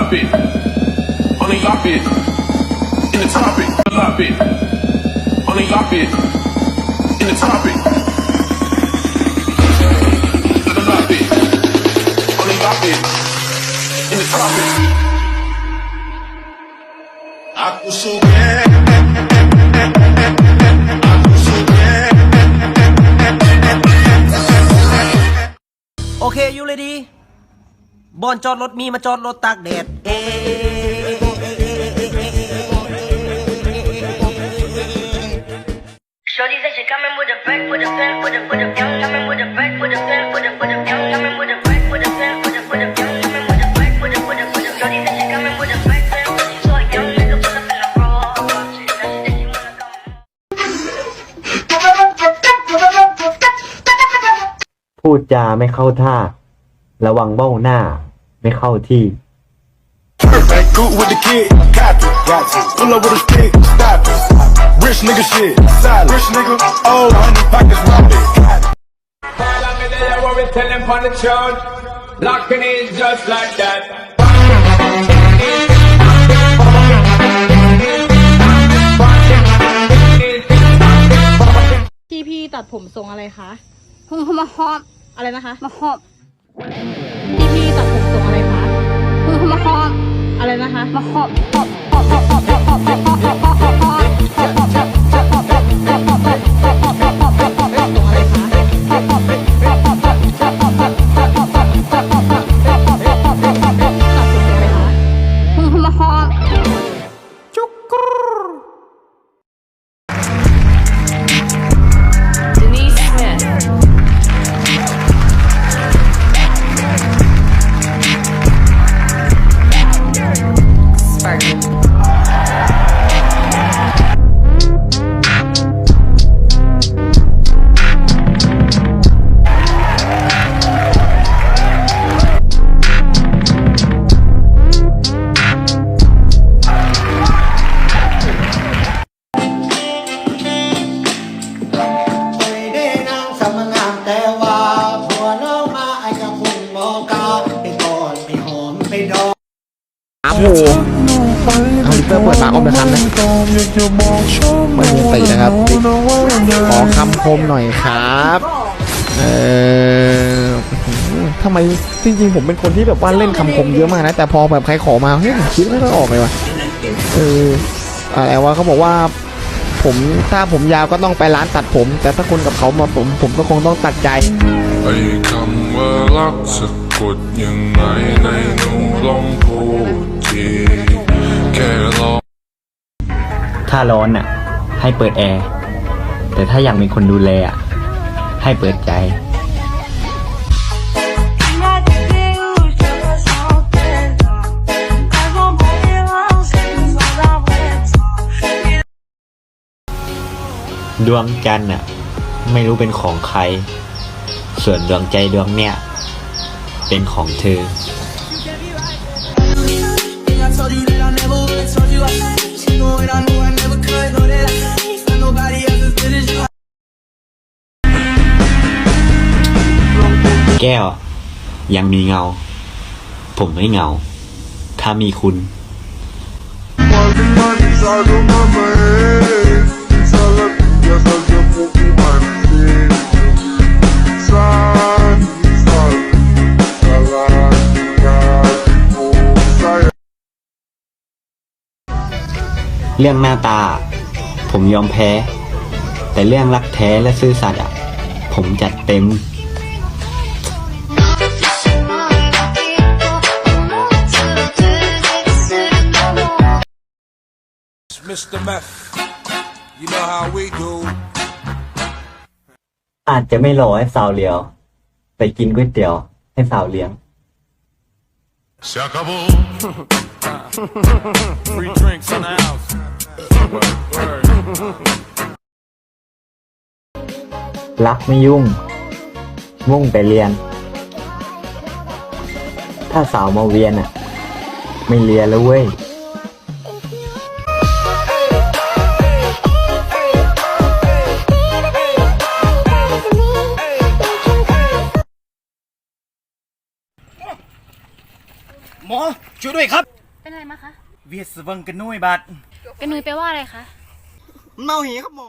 lop it. Only lop it. In the topic, lop it. Only lop it. บอนจอดรถมีมาจอดรถตากแดดเพูดจาไม่เข้าท่า ระวังเบ้าหน้า ไม่เข้าที่ Cool with the kid, copy, got you. Pull up with a stick, stop it. Rich nigga shit, solid. Rich nigga, oh, honey, pockets robbing. Follow me there, what we tell them on the chart. Locking in just like that. พี่พี่ตัดผมทรงอะไรคะ มาหอมอะไรนะคะ มาหอม อะไรนะคะ มาขอบขอบขอบขอบขอบขอบขอบขอบขอบ ปิดมาอมนะครับนะไม่มีตินะครับ ขอคำคมหน่อยครับ เออทำไมจริงๆผมเป็นคนที่แบบว่าเล่นคำคมเยอะมากนะ แต่พอแบบใครขอมาเฮ้ยคิดไม่ค่อยออกเลยว่ะเอออะไรวะเขาบอกว่า ผมถ้าผมยาวก็ต้องไปร้านตัดผม แต่ถ้าคนกับเขามาผมผมก็คงต้องตัดใจไอ้คำว่ารักสะกดยังไงในหนูลองพูดทีแค่ลอง ถ้าร้อนอะ ให้เปิดแอร์ แต่ถ้าอยากมีคนดูแลอะ ให้เปิดใจ ดวงจันทร์อะ ไม่รู้เป็นของใคร ส่วนดวงใจดวงเนี้ยเป็นของเธอ แก้ว ยังมีเงา ผมไม่เหงา ถ้ามีคุณ เรื่องหน้าตา ผมยอมแพ้ แต่เรื่องรักแท้และซื่อสัตย์อะผมจัดเต็ม Mr. Meth you know how we do อาจจะไม่รอให้สาวเลี้ยว ไปกินก๋วยเตี๋ยว ให้สาวเลี้ยง Se acabó Free drinks in the house รักไม่ยุ่ง มุ่งแต่เรียน ถ้าสาวมาเวียนอะ ไม่เรียนแล้วเว้ย ช่วยด้วยครับ เป็นอะไรมาคะ เวียดสวังกันนุยบาดกระนุยแปลว่าอะไรคะ เมาหีครับหมอ